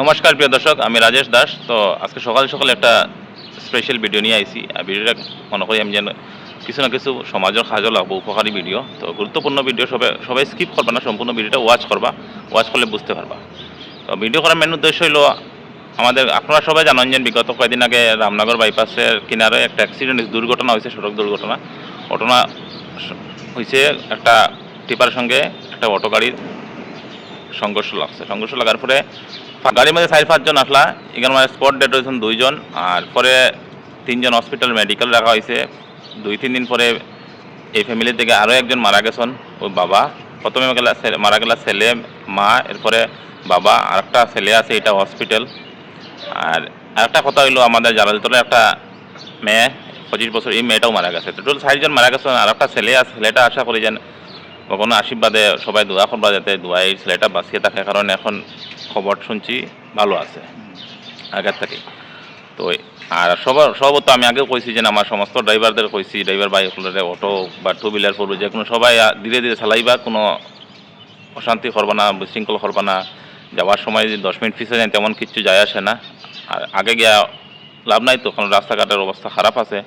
নমস্কার, প্রিয় দর্শক, আমি রাজেশ দাস। তো আজকে সকাল সকালে একটা স্পেশাল ভিডিও নিয়ে আইছি। আর ভিডিওটা মনে করি আমি যেন কিছু না কিছু সমাজের কাজও লাগবো উপকারী ভিডিও তো গুরুত্বপূর্ণ ভিডিও সবাই সবাই স্কিপ করবা না সম্পূর্ণ ভিডিওটা ওয়াচ করবা ওয়াচ করলে বুঝতে পারবা তো ভিডিও করার মেন উদ্দেশ্য হলো আমাদের, আপনারা সবাই জানেন যে বিগত কয়েকদিন আগে রামনগর বাইপাসের কিনারে একটা অ্যাক্সিডেন্ট দুর্ঘটনা হয়েছে, সড়ক দুর্ঘটনা। ঘটনা হয়েছে একটা টিপার সঙ্গে একটা অটো গাড়ির সংঘর্ষ লাগছে। সংঘর্ষ লাগার পরে গাড়ির মধ্যে চার পাঁচজন আসলা, এখানে মানে স্পট ডেট হয়েছেন দুইজন, আর পরে তিনজন হসপিটাল মেডিকেল রাখা হয়েছে। দুই, তিন দিন পরে এই ফ্যামিলি থেকে আরও একজন মারা গেছেন ওই বাবা। প্রথমে গেলা মারা গেলা ছেলে, মা, এরপরে বাবা আর একটা ছেলে আছে, এটা হসপিটাল আর আরেকটা কথা হইল, আমাদের জালালতলে একটা মেয়ে, পঁচিশ বছর, এই মেয়েটাও মারা গেছে। টোটাল চারজন মারা গেছেন আর একটা ছেলে আছে, ছেলেটা আশা করি যেন ভগবানের আশীর্বাদে সবাই দোয়া করবা যাতে দোয়া এই ছেলেটা বাঁচিয়ে থাকে কারণ এখন খবর শুনছি, ভালো আছে। আগের থেকে। তো আর সবার সবত আমি আগেও কইছি যে আমার সমস্ত ড্রাইভারদের কইছি ড্রাইভার বাইক অটো বা টু হুইলার করব যে কোনো সবাই ধীরে ধীরে চালাইবা, কোনো অশান্তি করবা না বিশৃঙ্খল করবা না। যাওয়ার সময় যদি দশ মিনিট পিছিয়ে যায়, তেমন কিচ্ছু যায় আসে না। আর আগে গিয়া লাভ নাই তো কারণ রাস্তাঘাটের অবস্থা খারাপ আছে।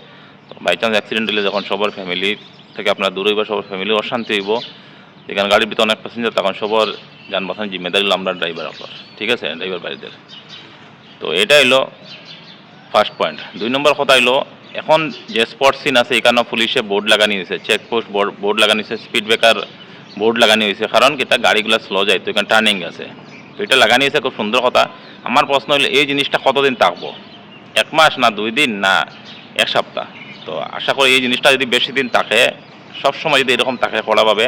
বাই চান্স অ্যাক্সিডেন্ট হলে যখন সবার ফ্যামিলি থেকে আপনার দূরে হইব, সবার ফ্যামিলি অশান্তি হইব। যেখানে গাড়ির ভিতরে অনেক প্যাসেঞ্জার তখন সবার যান বাঁচানোর জিম্মেদারি আমরা ড্রাইভার আপনার ঠিক আছে? ড্রাইভার বাড়িদের। তো এটা হলো ফার্স্ট পয়েন্ট দুই নম্বর কথা হলো এখন যে স্পট সিন আছে এখানে পুলিশে বোর্ড লাগানি হয়েছে চেকপোস্ট বোর্ড বোর্ড লাগানি হয়েছে স্পিড ব্রেকার বোর্ড লাগানি হয়েছে, কারণ কি, এটা গাড়িগুলো স্লো যায়, তো এখানে টার্নিং আছে। তো এটা লাগানি হয়েছে, খুব সুন্দর কথা। আমার প্রশ্ন হলো এই জিনিসটা কতদিন থাকব? এক মাস না দুই দিন না এক সপ্তাহ? তো আশা করি এই জিনিসটা যদি বেশি দিন থাকে, সবসময় যদি এরকম থাকে কড়াভাবে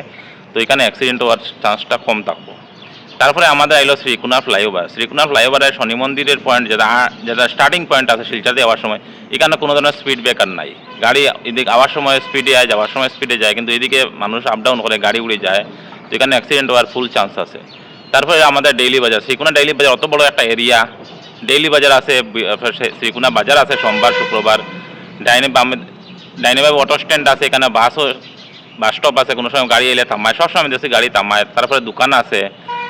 তো এখানে অ্যাক্সিডেন্ট হওয়ার চান্সটা কম থাকব। তারপরে আমাদের আইলো শ্রীকুনা ফ্লাইওভার। শ্রীকুনা ফ্লাইওভারের শনি মন্দিরের পয়েন্ট যেটা যেটা স্টার্টিং পয়েন্ট আছে শিলচাতে যাওয়ার সময়, এখানে কোনো ধরনের স্পিড ব্রেকার নাই। গাড়ি এদিকে আওয়ার সময় স্পিডে যায় যাওয়ার সময় স্পিডে যায়, কিন্তু এদিকে মানুষ আপ ডাউন করে গাড়ি উড়ে যায়, তো এখানে অ্যাক্সিডেন্ট হওয়ার ফুল চান্স আছে। তারপরে আমাদের ডেইলি বাজার শ্রীকুনা ডেইলি বাজার অত বড় একটা এরিয়া ডেইলি বাজার আছে শ্রীকুনা বাজার আছে সোমবার, শুক্রবার। ডাইনে বামে ডাইনে বামে অটো স্ট্যান্ড আছে, এখানে বাসও, বাস স্টপ আছে, কোনো সময় গাড়ি এলে থামায় সবসময় দেখছি গাড়ি থামায়, তারপরে দোকান আছে,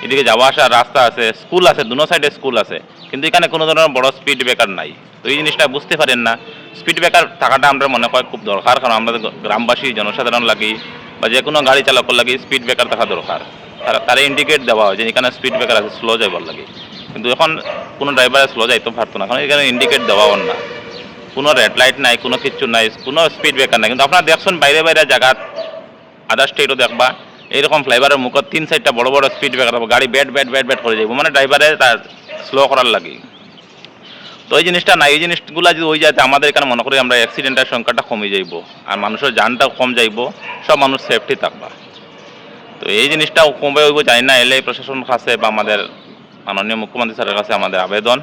এদিকে যাওয়া আসার রাস্তা আছে স্কুল আছে, দুনো সাইডে স্কুল আছে, কিন্তু এখানে কোনো ধরনের বড় স্পিড ব্রেকার নাই। তো এই জিনিসটা বুঝতে পারেন না স্পিড ব্রেকার থাকাটা আমরা মনে হয় খুব দরকার, কারণ আমাদের গ্রামবাসী, জনসাধারণ লাগি, বা যে কোনো গাড়ি চালকের লাগি স্পিড ব্রেকার থাকা দরকার। তারা ইন্ডিকেট দেওয়া হয় যে এখানে স্পিড ব্রেকার আছে স্লো যাইবার লাগে। কিন্তু এখন কোনো ড্রাইভার স্লো যাইতে পারতো না, কারণ এখানে ইন্ডিকেট দেওয়াও না। কোনো রেড লাইট নাই, কোনো কিচ্ছু নাই, কোনো স্পিড ব্রেকার নাই। কিন্তু আপনারা দেখছেন বাইরে বাইরে জায়গা আদার স্টেটও দেখবা, এইরকম ফ্লাইভারের মুখত তিন চারটা বড় বড় স্পিড ব্রেকার গাড়ি ব্যাট ব্যাট ব্যাট ব্যাট করে যাব মানে ড্রাইভারে তার স্লো করার লাগে। তো এই জিনিসটা না এই জিনিসগুলো যদি ওই যাতে আমাদের এখানে মনে করি আমরা অ্যাক্সিডেন্টের সংখ্যাটা কমে যাইব। আর মানুষের জানটাও কম যাইব, সব মানুষ সেফটি থাকবা। তো এই জিনিসটাও কমবে হইব, জানি না এলে প্রশাসন কাছে বা আমাদের মাননীয় মুখ্যমন্ত্রী স্যারের কাছে আমাদের আবেদন।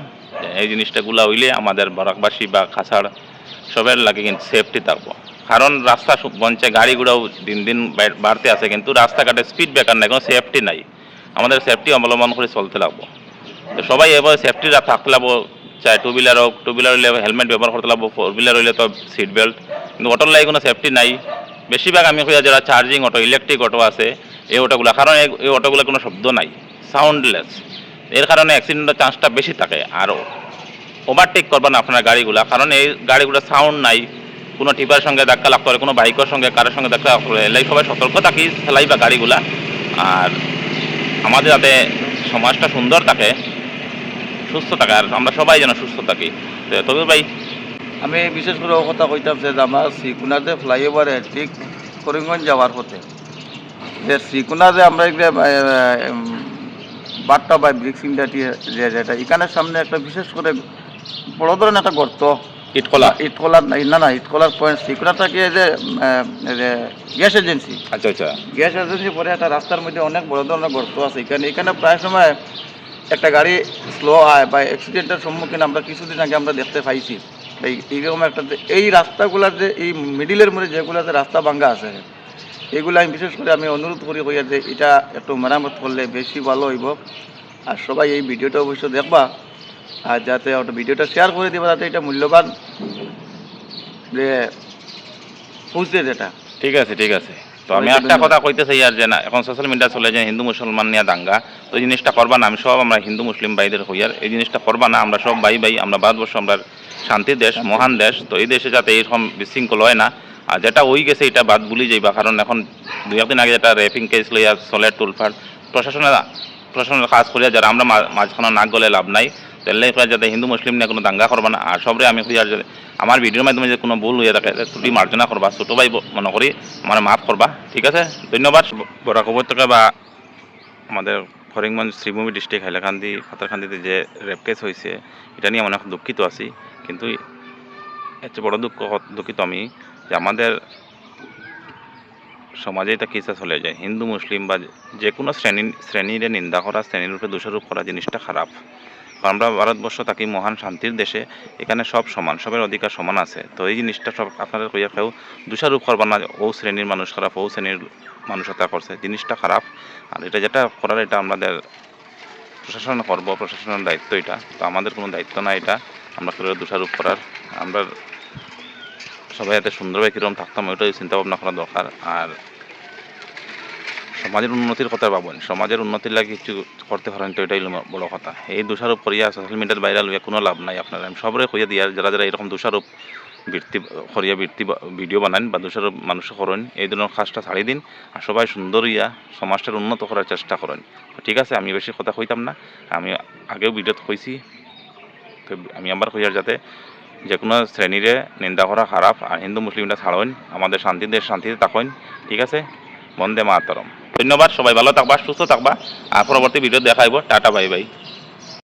এই জিনিসটাগুলো হইলে আমাদের বরাকবাসী বা খাসাড় সবের লাগে কিন্তু সেফটি থাকব। কারণ রাস্তা বঞ্চে গাড়িগুলোও দিন দিন বাড়তে আছে, কিন্তু রাস্তাঘাটে স্পিড ব্রেকার নাই, কোনো সেফটি নাই। আমাদের সেফটি অবলম্বন করে চলতে লাগবো। তো সবাই এবার সেফটি থাকতে লাগবো, চাই টু হুইলার হোক টু হুইলার হইলে হেলমেট ব্যবহার করতে লাগবো ফোর হুইলার হইলে তো সিট বেল্ট কিন্তু অটোর লাগে কোনো সেফটি নাই। বেশিরভাগ আমি কই যারা চার্জিং অটো ইলেকট্রিক অটো আছে, এই অটোগুলো কারণ এই অটোগুলো কোনো শব্দ নাই। সাউন্ডলেস এর কারণে অ্যাক্সিডেন্টের চান্সটা বেশি থাকে আর ওভারটেক করবেন আপনার গাড়িগুলা। কারণ এই গাড়িগুলো সাউন্ড নাই। কোনো টিপার সঙ্গে ধাক্কা লাগতে পারে কোনো বাইকের সঙ্গে, কারোর সঙ্গে ধাক্কা লাগতে পারে এলাই সবাই সতর্ক থাকি চালাইবা গাড়িগুলা। আর আমাদের যাতে সমাজটা সুন্দর থাকে, সুস্থ থাকে, আর আমরা সবাই যেন সুস্থ থাকি। তো তবে ভাই। আমি বিশেষ করে কথা কইতাম যে আমার শ্রীকুনাতে ফ্লাইওভারে ঠিক করিমগঞ্জ যাওয়ার পথে। যে শ্রীকুনাতে আমরা বাট্টা বা ব্রিক্সিংটা যে যেটা। এখানের সামনে একটা বিশেষ করে বড় ধরনের একটা গর্ত। ইটকলা ইটকলার না না ইটকলার পয়েন্ট উম, এই যে গ্যাস এজেন্সি। আচ্ছা আচ্ছা। গ্যাস এজেন্সি পরে একটা রাস্তার মধ্যে অনেক বড় ধরনের গর্ত আছে। এখানে এখানে প্রায় সময় একটা গাড়ি স্লো হয় বা অ্যাক্সিডেন্টের সম্মুখীন আমরা কিছুদিন আগে আমরা দেখতে পাইছি। এই এইরকম একটা যে- এই রাস্তাগুলার যে এই মিডিলের মধ্যে যেগুলাতে রাস্তা ভাঙ্গা আছে এগুলো আমি বিশেষ করে আমি অনুরোধ করি হইয়া যে এটা একটু মেরামত করলে বেশি ভালো হইব। আর সবাই এই ভিডিওটা অবশ্য দেখবা। আর যাতে ওটা ভিডিওটা শেয়ার করে দেবা যাতে এটা মূল্যবান যে পৌঁছে যেটা। ঠিক আছে ঠিক আছে। তো আমি একটা কথা কইতে চাই আর যে না এখন সোশ্যাল মিডিয়া চলে যে হিন্দু মুসলমান নিয়ে দাঙ্গা। তো এই জিনিসটা করবা না আমি সব আমরা হিন্দু মুসলিম ভাইদের হইয়ার এই জিনিসটা করবা না আমরা সব ভাই ভাই আমরা ভারতবর্ষ আমরা শান্তির দেশ মহান দেশ। তো এই দেশে যাতে এইরকম বিশৃঙ্খল হয় না আর যেটা ওই গেছে, এটা বাদ ভুলি যাইবা, কারণ এখন দুই একদিন আগে যেটা রেপিং কেস লইয়া চলে টুলফার প্রশাসনের প্রশাসনের কাজ করিয়া যারা আমরা মাঝখানে নাক গলে লাভ নাই করা যাতে হিন্দু, মুসলিম নিয়ে কোনো দাঙ্গা করবা না। আর সবরে আমি কই আর আমার ভিডিওর মাধ্যমে যে কোনো ভুল হয়ে থাকে, ত্রুটি মার্জনা করবা, ছোটো ভাই মনে করি, আমার মাফ করবা। ঠিক আছে? ধন্যবাদ। বরাক উপত্যকা বা আমাদের ফরিংগঞ্জ শ্রীভূমি ডিস্ট্রিক্ট, হাইলাকান্দি পাতারকান্দিতে যে রেপ কেস হয়েছে এটা নিয়ে আমি অনেক দুঃখিত আছি। কিন্তু চেয়ে বড় দুঃখ দুঃখিত আমি। যে আমাদের সমাজে এটা কেসা চলে যায়। হিন্দু, মুসলিম বা যে কোনো শ্রেণি, শ্রেণীরে নিন্দা করা শ্রেণির উপরে দোষারোপ করা জিনিসটা খারাপ। আমরা ভারতবর্ষ থাকি মহান শান্তির দেশে, এখানে সব সমান, সবের অধিকার সমান আছে। তো এই জিনিসটা সব আপনাদের কইয়া কেউ দোষারোপ করবা না, ও শ্রেণির মানুষ খারাপ, ও শ্রেণির মানুষ হত্যা করছে, জিনিসটা খারাপ। আর এটা যেটা করার, এটা আমাদের প্রশাসন করব, প্রশাসনের দায়িত্ব এটা। তো আমাদের কোনো দায়িত্ব না এটা, আমরা কেউ দোষারোপ করার। আমরা সবাই এতে সুন্দরভাবে কীরকম থাকতাম, ওইটাই চিন্তা ভাবনা করা দরকার। আর সমাজের উন্নতির কথা ভাবেন, সমাজের উন্নতির লাগে কিছু করতে পারেন তো এটাই বড় কথা। এই দোষারোপ করিয়া সোশ্যাল মিডিয়ার ভাইরাল হইয়া কোনো লাভ নাই আপনারা। আমি সবরে কইয়া দিয়া, যারা যারা এরকম দোষারোপ বৃত্তি করিয়া বৃত্তি ভিডিও বানান বা দোষারোপ মানুষ করেন, এই ধরনের কাজটা ছাড়িয়ে দিন আর সবাই সুন্দর ইয়া সমাজটার উন্নত করার চেষ্টা করেন। ঠিক আছে, আমি বেশি কথা কইতাম না। আমি আগেও ভিডিওতে কইছি আমি আবার কইয়ার যাতে যে কোনো শ্রেণীরে নিন্দা করা খারাপ, আর হিন্দু মুসলিমরা ছাড়ুন আমাদের শান্তি, দেশ শান্তিতে থাকুন ঠিক আছে? বন্দে মাতরম। ধন্যবাদ, সবাই ভালো থাকবা, সুস্থ থাকবা, আর পরবর্তী ভিডিও দেখাইব। Tata bye by